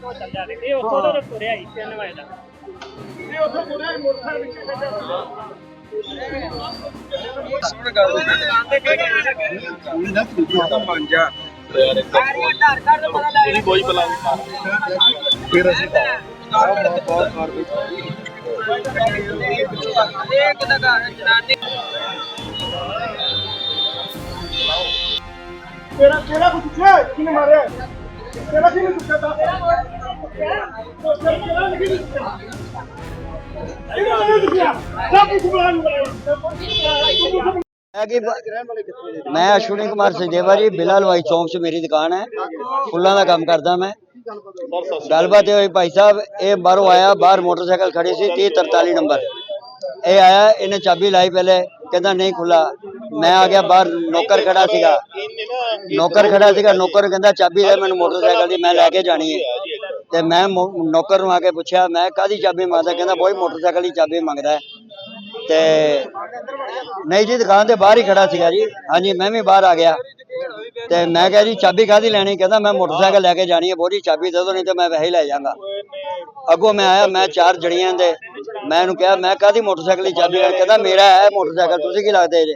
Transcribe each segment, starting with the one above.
ਤੋਂ ਚੱਲ ਜਾ ਰਹੇ। ਇਹ ਉੱਥੋਂ ਤੋਂ ਤੁਰਿਆ ਹੀ 3 ਵਜੇ ਦਾ ਇਹ ਉੱਥੇ ਮੁੜਿਆ ਮੋਟਰਸਾਈਕਲ ਵਿੱਚ ਖੱਜਾ ਫਿਰ ਅਸੀਂ ਤੇਰਾ ਤੇਰਾ ਕੁਝ ਪੁੱਛਿਆ ਕਿਨੇ ਮਾਰਿਆ? ਤੇਰਾ ਕਿਨੇ ਪੁੱਛਿਆ ਤਾਂ ਤੇਰਾ ਨਹੀਂ ਪੁੱਛਿਆ ਇਹਦਾ ਨਹੀਂ ਪੁੱਛਿਆ ਸਭ ਕੁਝ ਬੁਲਾ ਲੂਗਾ ਹੈ ਕਿ ਮੈਂ ਅਸ਼ਵਨੀ ਕੁਮਾਰ ਸਜਦੇਵਾ ਜੀ ਬਿਲਾ ਹਲਵਾਈ ਚੌਂਕ 'ਚ ਮੇਰੀ ਦੁਕਾਨ ਹੈ ਫੁੱਲਾਂ ਦਾ ਕੰਮ ਕਰਦਾ ਮੈਂ ਗੱਲਬਾਤ ਇਹ ਹੋਈ ਭਾਈ ਸਾਹਿਬ ਇਹ ਬਾਹਰੋਂ ਆਇਆ ਬਾਹਰ ਮੋਟਰਸਾਈਕਲ ਖੜੀ ਸੀ 3043 ਨੰਬਰ ਇਹ ਆਇਆ ਇਹਨੇ ਚਾਬੀ ਲਾਈ ਪਹਿਲੇ ਕਹਿੰਦਾ ਨਹੀਂ ਖੁੱਲਾ ਮੈਂ ਆ ਗਿਆ ਬਾਹਰ, ਨੌਕਰ ਖੜਾ ਸੀਗਾ। ਨੌਕਰ ਖੜਾ ਸੀਗਾ, ਨੌਕਰ ਕਹਿੰਦਾ, ਚਾਬੀ ਦੇ, ਮੈਨੂੰ ਮੋਟਰਸਾਈਕਲ ਦੀ, ਮੈਂ ਲੈ ਕੇ ਜਾਣੀ ਹੈ। ਤੇ ਮੈਂ ਨੌਕਰ ਨੂੰ ਆ ਕੇ ਪੁੱਛਿਆ, ਮੈਂ ਕਾਦੀ ਚਾਬੀ ਮੰਗਦਾ? ਕਹਿੰਦਾ, ਬੋਈ, ਮੋਟਰਸਾਈਕਲ ਦੀ ਚਾਬੀ ਮੰਗਦਾ ਤੇ ਨਹੀਂ ਜੀ, ਦੁਕਾਨ ਦੇ ਬਾਹਰ ਹੀ ਖੜਾ ਸੀਗਾ ਜੀ। ਹਾਂਜੀ, ਮੈਂ ਵੀ ਬਾਹਰ ਆ ਗਿਆ। ਤੇ ਮੈਂ ਕਿਹਾ ਜੀ, ਚਾਬੀ ਕਾਦੀ ਲੈਣੀ? ਕਹਿੰਦਾ, ਮੈਂ ਮੋਟਰਸਾਈਕਲ ਲੈ ਕੇ ਜਾਣੀ ਹੈ, ਬੋਰੀ ਚਾਬੀ ਦੇ ਦਿਓ, ਨਹੀਂ ਤੇ ਮੈਂ ਵੈਸੇ ਹੀ ਲੈ ਜਾਵਾਂਗਾ। ਅੱਗੋਂ ਮੈਂ ਆਇਆ, ਮੈਂ ਚਾਰ ਜੜੀਆਂ ਦੇ, ਮੈਂ ਇਹਨੂੰ ਕਿਹਾ, ਮੈਂ ਕਾਦੀ ਮੋਟਰਸਾਈਕਲ ਦੀ ਚਾਬੀ ਕਹਿੰਦਾ, ਮੇਰਾ ਹੈ ਮੋਟਰਸਾਈਕਲ, ਤੁਸੀਂ ਕੀ ਲੱਗਦੇ ਜੇ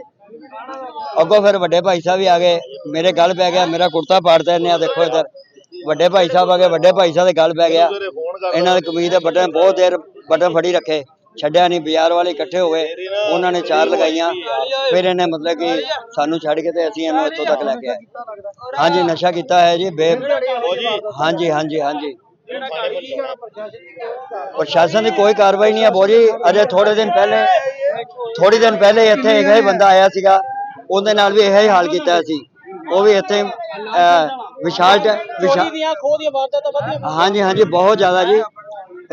ਅੱਗੋਂ ਫਿਰ ਵੱਡੇ ਭਾਈ ਸਾਹਿਬ ਵੀ ਆ ਗਏ, ਮੇਰੇ ਗੱਲ ਪੈ ਗਿਆ, ਮੇਰਾ ਕੁੜਤਾ ਪਾੜਦਾ ਇਹਨੇ ਆ ਦੇਖੋ ਇੱਧਰ। ਵੱਡੇ ਭਾਈ ਸਾਹਿਬ ਆ ਗਏ, ਵੱਡੇ ਭਾਈ ਸਾਹਿਬ ਦੇ ਗੱਲ ਪੈ ਗਿਆ। ਇਹਨਾਂ ਦੇ ਕਮੀਜ਼ ਦੇ ਬਟਨ ਬਹੁਤ ਦੇਰ ਬਟਨ ਫੜੀ ਰੱਖੇ, ਛੱਡਿਆ ਨਹੀਂ, ਬਾਜ਼ਾਰ ਵਾਲੇ ਇਕੱਠੇ ਹੋ ਗਏ, ਉਹਨਾਂ ਨੇ ਚਾਰ ਲਗਾਈਆਂ, ਫਿਰ ਇਹਨੇ ਮਤਲਬ ਕਿ ਸਾਨੂੰ ਛੱਡ ਕੇ ਤੇ ਅਸੀਂ ਇਹਨੂੰ ਇੱਥੋਂ ਤੱਕ ਲੈ ਕੇ ਆਏ। ਹਾਂਜੀ, ਨਸ਼ਾ ਕੀਤਾ ਹੈ ਜੀ, ਬੇ ਹਾਂਜੀ ਹਾਂਜੀ ਹਾਂਜੀ। ਪ੍ਰਸ਼ਾਸਨ ਦੀ ਕੋਈ ਕਾਰਵਾਈ ਨਹੀਂ ਹੈ ਬੋਜੀ ਅਜੇ ਥੋੜੇ ਦਿਨ ਪਹਿਲੇ ਥੋੜੇ ਦਿਨ ਪਹਿਲੇ ਇੱਥੇ ਇੱਕ ਹੀ ਬੰਦਾ ਆਇਆ ਸੀਗਾ ਉਹਦੇ ਨਾਲ ਵੀ ਇਹੋ ਹੀ ਹਾਲ ਕੀਤਾ ਸੀ। ਉਹ ਵੀ ਇੱਥੇ ਅਹ, ਵਿਸ਼ਾਲ ਟੈ- ਵਿਸ਼ਾਲ ਦੀਆਂ ਖੋਹ ਦੀਆਂ ਵਾਰਦਾਤਾਂ ਵਧੀਆਂ ਹਾਂਜੀ ਹਾਂਜੀ ਬਹੁਤ ਜ਼ਿਆਦਾ ਜੀ।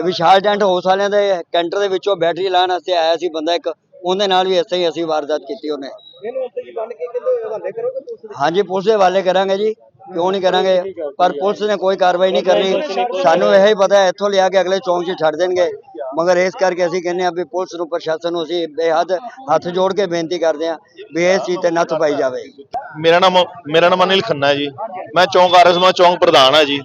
ਵਿਸ਼ਾਲ ਟੈਂਟ ਹਾਊਸ ਵਾਲਿਆਂ ਦੇ ਕੈਂਟਰ ਦੇ ਵਿੱਚੋਂ ਬੈਟਰੀ ਲਾਉਣ ਵਾਸਤੇ ਆਇਆ ਸੀ ਬੰਦਾ ਇੱਕ। ਉਹਦੇ ਨਾਲ ਵੀ ਇੱਥੇ ਹੀ ਅਸੀਂ ਵਾਰਦਾਤ ਕੀਤੀ ਉਹਨੇ। ਇਹਨੂੰ ਉੱਤੇ ਜੀ ਬੰਨ ਕੇ ਕਹਿੰਦੇ ਹਵਾਲੇ ਕਰੋਗੇ ਪੁਲਿਸ ਹਾਂਜੀ ਪੁਲਿਸ ਦੇ ਹਵਾਲੇ ਕਰਾਂਗੇ ਜੀ। ਕਿਉਂ ਨਹੀਂ ਕਰਾਂਗੇ? ਪਰ ਪੁਲਿਸ ਨੇ ਕੋਈ ਕਾਰਵਾਈ ਨਹੀਂ ਕਰਨੀ। ਸਾਨੂੰ ਇਹ ਹੀ ਪਤਾ ਹੈ ਇੱਥੋਂ ਲਿਆ ਕੇ ਅਗਲੇ ਚੌਂਕ 'ਚ ਛੱਡ ਦੇਣਗੇ। ਮਗਰ ਇਸ ਕਰਕੇ ਅਸੀਂ ਕਹਿੰਦੇ ਆ ਵੀ ਪੁਲਿਸ ਨੂੰ, ਪ੍ਰਸ਼ਾਸਨ ਨੂੰ ਅਸੀਂ ਬੇਹੱਦ ਹੱਥ ਜੋੜ ਕੇ ਬੇਨਤੀ ਕਰਦੇ ਆ ਵੀ ਇਸ ਚੀਜ਼ ਤੇ ਨੱਥ ਪਾਈ ਜਾਵੇ। ਮੇਰਾ ਨਾਮ ਮੇਰਾ ਨਾਮ ਅਨਿਲ ਖੰਨਾ ਹੈ ਜੀ। ਮੈਂ ਚੌਂਕ ਆਰਐਸ ਮੈਂ ਚੌਂਕ ਪ੍ਰਧਾਨ ਆ ਜੀ।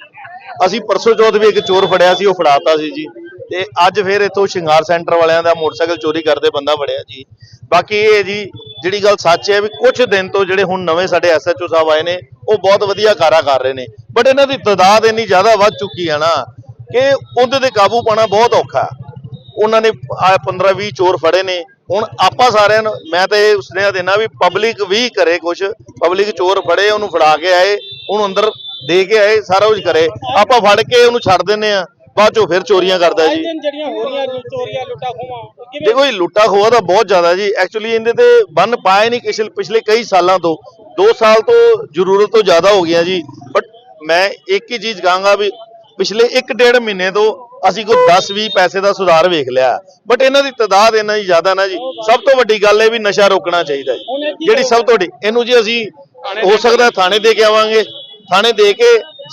ਅਸੀਂ ਪਰਸੋਂ ਚੌਥ ਵੀ ਇੱਕ ਚੋਰ ਫੜਿਆ ਸੀ, ਉਹ ਫੜਾਤਾ ਸੀ ਜੀ। ਤੇ ਅੱਜ ਫਿਰ ਇੱਥੋਂ ਸ਼ਿੰਗਾਰ ਸੈਂਟਰ ਵਾਲਿਆਂ ਦਾ ਮੋਟਰਸਾਈਕਲ ਚੋਰੀ ਕਰਦੇ ਬੰਦਾ ਫੜਿਆ ਜੀ। ਬਾਕੀ ਇਹ ਹੈ ਜੀ, ਜਿਹੜੀ ਗੱਲ ਸੱਚ ਹੈ ਵੀ ਕੁਝ ਦਿਨ ਤੋਂ ਜਿਹੜੇ ਹੁਣ ਨਵੇਂ ਸਾਡੇ ਐਸਐਚਓ ਸਾਹਿਬ ਆਏ ਨੇ, ਉਹ ਬਹੁਤ ਵਧੀਆ ਕਾਰਾ ਕਰ ਰਹੇ ਨੇ। ਬਟ ਇਹਨਾਂ ਦੀ ਤਾਦਾਦ ਇੰਨੀ ਜ਼ਿਆਦਾ ਵੱਧ ਚੁੱਕੀ ਹੈ ਨਾ, ਕਿ ਉਹਦੇ ਤੇ ਕਾਬੂ ਪਾਣਾ ਬਹੁਤ ਔਖਾ। ਉਹਨਾਂ ਨੇ 15 20 ਚੋਰ ਫੜੇ ਨੇ। ਹੁਣ ਆਪਾਂ ਸਾਰਿਆਂ ਨੂੰ ਮੈਂ ਤਾਂ ਇਹ ਸੁਨੇਹਾ ਦੇਣਾ ਵੀ ਪਬਲਿਕ ਵੀ ਕਰੇ ਕੁਝ ਪਬਲਿਕ ਚੋਰ ਫੜੇ ਉਹਨੂੰ ਫੜਾ ਕੇ ਆਏ। ਉਹਨੂੰ ਅੰਦਰ ਦੇ ਕੇ ਆਏ ਸਾਰਾ ਕੁਝ ਕਰੇ। ਆਪਾਂ ਫੜ ਕੇ ਉਹਨੂੰ ਛੱਡ ਦਿੰਨੇ ਆ ਬਾਅਦ ਚੋਂ ਫਿਰ ਚੋਰੀਆਂ ਕਰਦਾ ਜੀ। ਦਿਨ ਜਿਹੜੀਆਂ ਹੋ ਰਹੀਆਂ ਚੋਰੀਆਂ ਲੁੱਟਾ ਖੋਹਾਂ ਉਹ ਕਿਵੇਂ ਦੇਖੋ ਇਹ ਲੁੱਟਾ ਖੋਆ ਤਾਂ ਬਹੁਤ ਜ਼ਿਆਦਾ ਜੀ। ਐਕਚੁਅਲੀ ਇਹਦੇ ਤੇ ਬੰਨ ਪਾਏ ਨਹੀਂ ਪਿਛਲੇ ਪਿਛਲੇ ਕਈ ਸਾਲਾਂ ਤੋਂ। 2 ਸਾਲ ਤੋਂ ਜ਼ਰੂਰਤ ਤੋਂ ਜ਼ਿਆਦਾ ਹੋ ਗਿਆ ਜੀ। ਬਟ ਮੈਂ ਇੱਕ ਹੀ ਚੀਜ਼ ਕਹਾਂਗਾ ਵੀ ਪਿਛਲੇ 1.5 ਮਹੀਨੇ ਤੋਂ ਅਸੀਂ ਕੋਈ 10-20 ਪੈਸੇ ਦਾ ਸੁਧਾਰ ਵੇਖ ਲਿਆ। ਬਟ ਇਹਨਾਂ ਦੀ ਤਾਦਾਦ ਇੰਨਾ ਹੀ ਜ਼ਿਆਦਾ ਨਾ ਜੀ। ਸਭ ਤੋਂ ਵੱਡੀ ਗੱਲ ਇਹ ਵੀ ਨਸ਼ਾ ਰੋਕਣਾ ਚਾਹੀਦਾ ਜੀ। ਜਿਹੜੀ ਸਭ ਤੋਂ ਵੱਡੀ ਇਹਨੂੰ ਜੀ ਅਸੀਂ ਹੋ ਸਕਦਾ ਥਾਣੇ ਦੇ ਕੇ ਆਵਾਂਗੇ। ਥਾਣੇ ਦੇ ਕੇ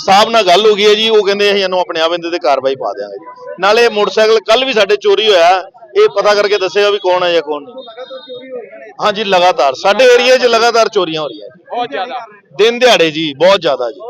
ਸਾਹਿਬ ਨਾਲ ਗੱਲ ਹੋ ਗਈ ਹੈ ਜੀ। ਉਹ ਕਹਿੰਦੇ ਅਸੀਂ ਇਹਨੂੰ ਆਪਣੇ ਆਪ ਇਹਦੇ ਤੇ ਕਾਰਵਾਈ ਪਾ ਦਿਆਂਗੇ ਜੀ। ਨਾਲੇ ਮੋਟਰਸਾਈਕਲ ਕੱਲ ਵੀ ਸਾਡੇ ਚੋਰੀ ਹੋਇਆ। ਇਹ ਪਤਾ ਕਰਕੇ ਦੱਸੇਗਾ ਵੀ ਕੌਣ ਹੈ ਜਾਂ ਕੌਣ ਨਹੀਂ। ਹਾਂਜੀ ਲਗਾਤਾਰ। ਸਾਡੇ ਏਰੀਆ 'ਚ ਲਗਾਤਾਰ ਚੋਰੀਆਂ ਹੋ ਰਹੀਆਂ ਬਹੁਤ ਜ਼ਿਆਦਾ। ਦਿਨ ਦਿਹਾੜੇ ਜੀ ਬਹੁਤ ਜ਼ਿਆਦਾ ਜੀ।